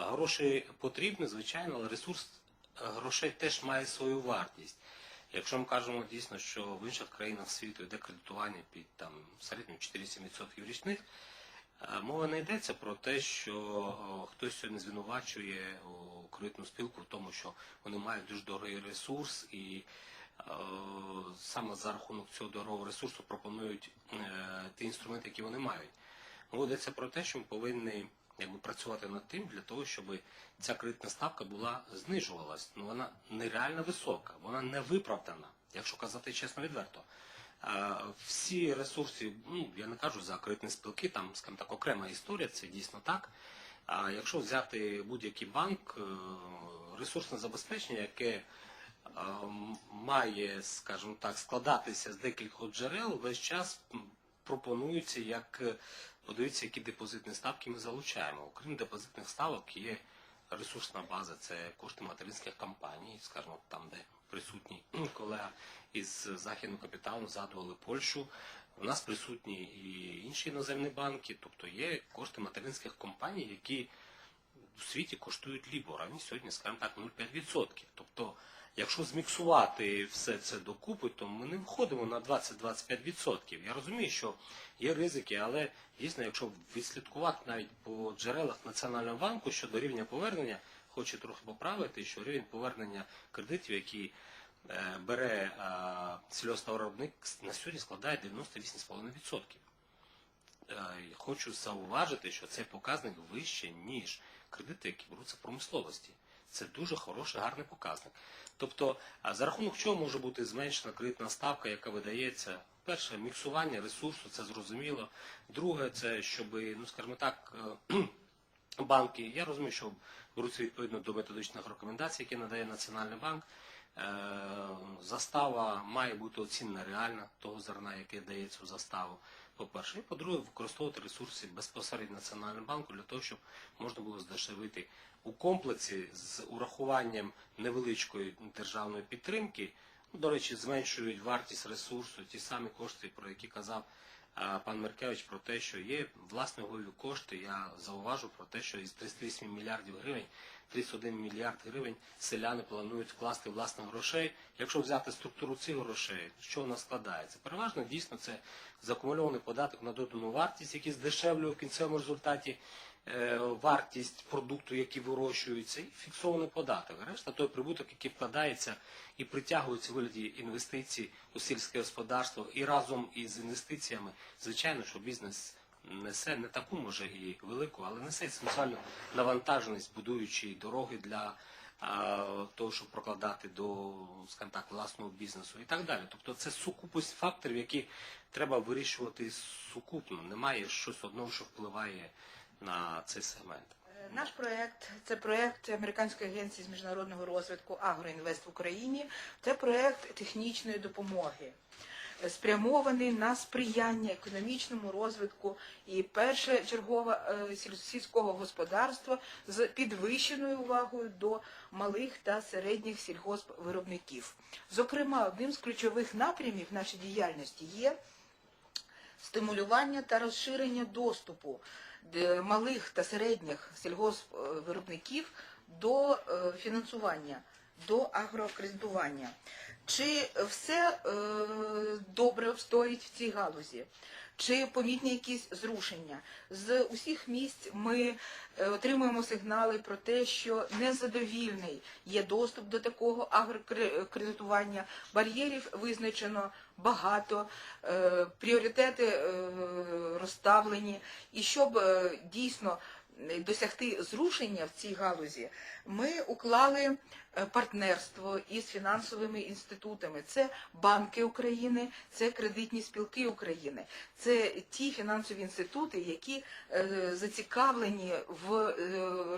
Гроші потрібні, звичайно, але ресурс е, грошей теж має свою вартість. Якщо ми кажемо дійсно, що в інших країнах світу йде кредитування під там в середньому 4-7% річних, е, мова не йдеться про те, що хтось сьогодні звинувачує кредитну спілку в тому, що вони мають дуже дорогий ресурс і е, саме за рахунок цього дорогого ресурсу пропонують е, ті інструменти, які вони мають. Йдеться про те, що ми повинні якби, працювати над тим для того, щоб ця кредитна ставка була знижувалась. Ну вона нереально висока, вона не виправдана, якщо казати чесно відверто. Всі ресурси, ну я не кажу за кредитні спілки, там, скажімо так, окрема історія, це дійсно так. А якщо взяти будь-який банк, е, ресурсне забезпечення, яке е, має, скажімо так, складатися з декількох джерел, весь час м, пропонується як е, подивіться, які депозитні ставки ми залучаємо. Окрім депозитних ставок є ресурсна база, це кошти материнських компаній, скажімо, там, де присутній колега із західного капіталу згадували Польщу. У нас присутні і інші іноземні банки, тобто є кошти материнських компаній, які у світі коштують лібор, а вони сьогодні, скажімо так, 0,5%. Тобто, якщо зміксувати все це докупи, то ми не виходимо на 20-25%. Я розумію, що є ризики, але дійсно, якщо відслідкувати навіть по джерелах Національного банку щодо рівня повернення, хочу трохи поправити, що рівень повернення кредитів, які е, бере е, сільгосптоваробник, на сьогодні складає 98,5%. Е, Хочу зауважити, що цей показник вище, ніж кредити, які беруться в промисловості. Це дуже хороший, гарний показник. Тобто, за рахунок чого може бути зменшена кредитна ставка, яка видається? Перше, міксування ресурсу, це зрозуміло. Друге, це щоб, ну скажімо так, е, банки, я розумію, що беруться відповідно до методичних рекомендацій, які надає Національний банк. Е, Застава має бути оцінена реально того зерна, яке дається в заставу. По-перше, і по-друге, використовувати ресурси безпосередньо Національного банку для того, щоб можна було здешевити у комплексі з урахуванням невеличкої державної підтримки. Ну, До речі, зменшують вартість ресурсу, ті самі кошти, про які казав пан Меркевич, про те, що є власнигові кошти. Я зауважу про те, що із 38 мільярдів гривень 31 мільярд гривень селяни планують вкласти власних грошей. Якщо взяти структуру цих грошей, що вона складається? Переважно дійсно це закумульований податок на додану вартість, який здешевлює в кінцевому результаті е, вартість продукту, який вирощується, і фіксований податок. Решта той прибуток, який вкладається і притягується в вигляді інвестицій у сільське господарство, і разом із інвестиціями, звичайно, що бізнес несе не таку, може, і велику, але несе сенсуальну навантаженість, будуючи дороги для а, того, щоб прокладати до, скажімо так, власного бізнесу і так далі. Тобто це сукупність факторів, які треба вирішувати сукупно. Немає щось одного, що впливає на цей сегмент. Е, Наш проект це проект Американської агенції з міжнародного розвитку Агроінвест в Україні. Це проект технічної допомоги, спрямований на сприяння економічному розвитку і перше чергове е, сільського господарства з підвищеною увагою до малих та середніх сільгоспвиробників. Зокрема, одним з ключових напрямів нашої діяльності є стимулювання та розширення доступу малих та середніх сільгоспвиробників до е, фінансування, до агрокредитування. Чи все е, добре обстоїть в цій галузі? Чи помітні якісь зрушення? З усіх місць ми е, отримуємо сигнали про те, що незадовільний є доступ до такого агрокредитування. Бар'єрів визначено багато, е, пріоритети е, розставлені. І щоб дійсно досягти зрушення в цій галузі, ми уклали е, партнерство із фінансовими інститутами. Це банки України, це кредитні спілки України, це ті фінансові інститути, які е, зацікавлені в е,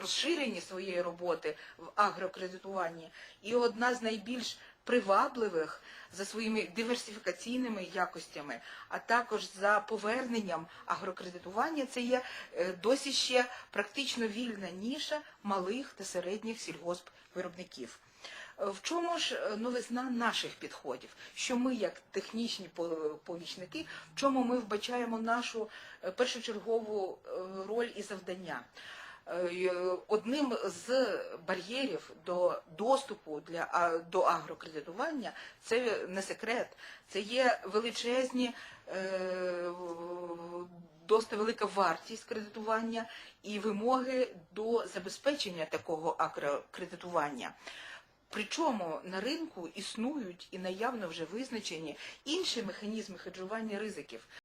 розширенні своєї роботи в агрокредитуванні. І одна з найбільш привабливих за своїми диверсифікаційними якостями, а також за поверненням агрокредитування, це є е, досі ще практично вільна ніша малих та середніх сільгоспвиробників. Е, В чому ж е, новизна наших підходів? Що ми, як технічні по- помічники, в чому ми вбачаємо нашу першочергову роль і завдання? Е, Одним з бар'єрів до доступу для до агрокредитування це не секрет. Це є величезні, е, досить велика вартість кредитування і вимоги до забезпечення такого агрокредитування. Причому на ринку існують і наявно вже визначені інші механізми хеджування ризиків.